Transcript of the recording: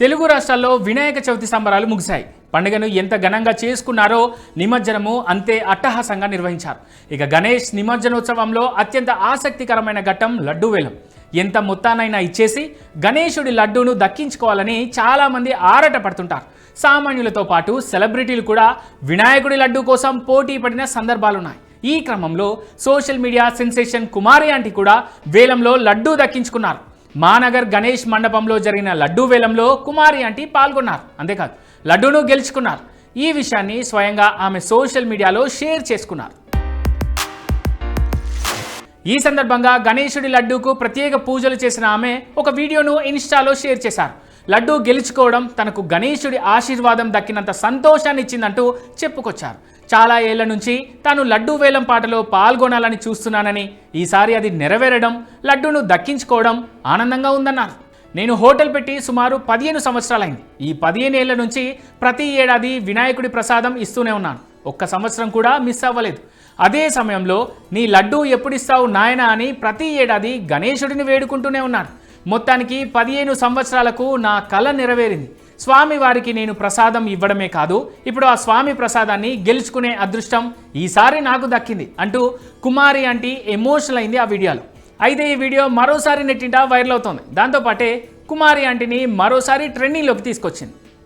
తెలుగు రాష్ట్రాల్లో వినాయక చవితి సంబరాలు ముగిశాయి. పండుగను ఎంత ఘనంగా చేసుకున్నారో నిమజ్జనము అంతే అట్టహాసంగా నిర్వహించారు. ఇక గణేష్ నిమజ్జనోత్సవంలో అత్యంత ఆసక్తికరమైన ఘట్టం లడ్డూ వేలం. ఎంత మొత్తానైనా ఇచ్చేసి గణేశుడి లడ్డూను దక్కించుకోవాలని చాలామంది ఆరాట పడుతుంటారు సామాన్యులతో పాటు సెలబ్రిటీలు కూడా వినాయకుడి లడ్డూ కోసం పోటీ పడిన సందర్భాలున్నాయి. ఈ క్రమంలో social media sensation Kumari aunty కూడా వేలంలో లడ్డూ దక్కించుకున్నారు. మానగర్ గణేష్ మండపంలో జరిగిన లడ్డూ వేలంలో కుమారి ఆంటీ పాల్గొన్నారు. అంతేకాదు లడ్డూను గెలుచుకున్నారు. ఈ విషయాన్ని స్వయంగా ఆమె సోషల్ మీడియాలో షేర్ చేసుకున్నారు. ఈ సందర్భంగా గణేశుడి లడ్డూకు ప్రత్యేక పూజలు చేసిన ఆమె ఒక వీడియోను ఇన్స్టాలో షేర్ చేశారు. లడ్డూ గెలుచుకోవడం తనకు గణేశుడి ఆశీర్వాదం దక్కినంత సంతోషాన్ని ఇచ్చిందంటూ చెప్పుకొచ్చారు. చాలా ఏళ్ళ నుంచి తాను లడ్డూ వేలం పాటలో పాల్గొనాలని చూస్తున్నానని ఈసారి అది నెరవేరడం లడ్డూను దక్కించుకోవడం ఆనందంగా ఉందన్నారు. నేను హోటల్ పెట్టి సుమారు పదిహేను సంవత్సరాలైంది. ఈ పదిహేను ఏళ్ళ నుంచి ప్రతి ఏడాది వినాయకుడి ప్రసాదం ఇస్తూనే ఉన్నాను. ఒక్క సంవత్సరం కూడా మిస్ అవ్వలేదు. అదే సమయంలో నీ లడ్డూ ఎప్పుడిస్తావు నాయనా అని ప్రతి ఏడాది గణేశుడిని వేడుకుంటూనే ఉన్నాను మొత్తానికి పదిహేను సంవత్సరాలకు నా కళ నెరవేరింది. స్వామి వారికి నేను ప్రసాదం ఇవ్వడమే కాదు ఇప్పుడు ఆ స్వామి ప్రసాదాన్ని గెలుచుకునే అదృష్టం ఈసారి నాకు దక్కింది అంటూ కుమారి ఆంటీ ఎమోషనల్ అయింది ఆ వీడియోలో. అయితే ఈ వీడియో మరోసారి నెట్టింట వైరల్ అవుతోంది. దాంతోపాటే కుమారి ఆంటీని మరోసారి ట్రెండింగ్లోకి తీసుకొచ్చింది.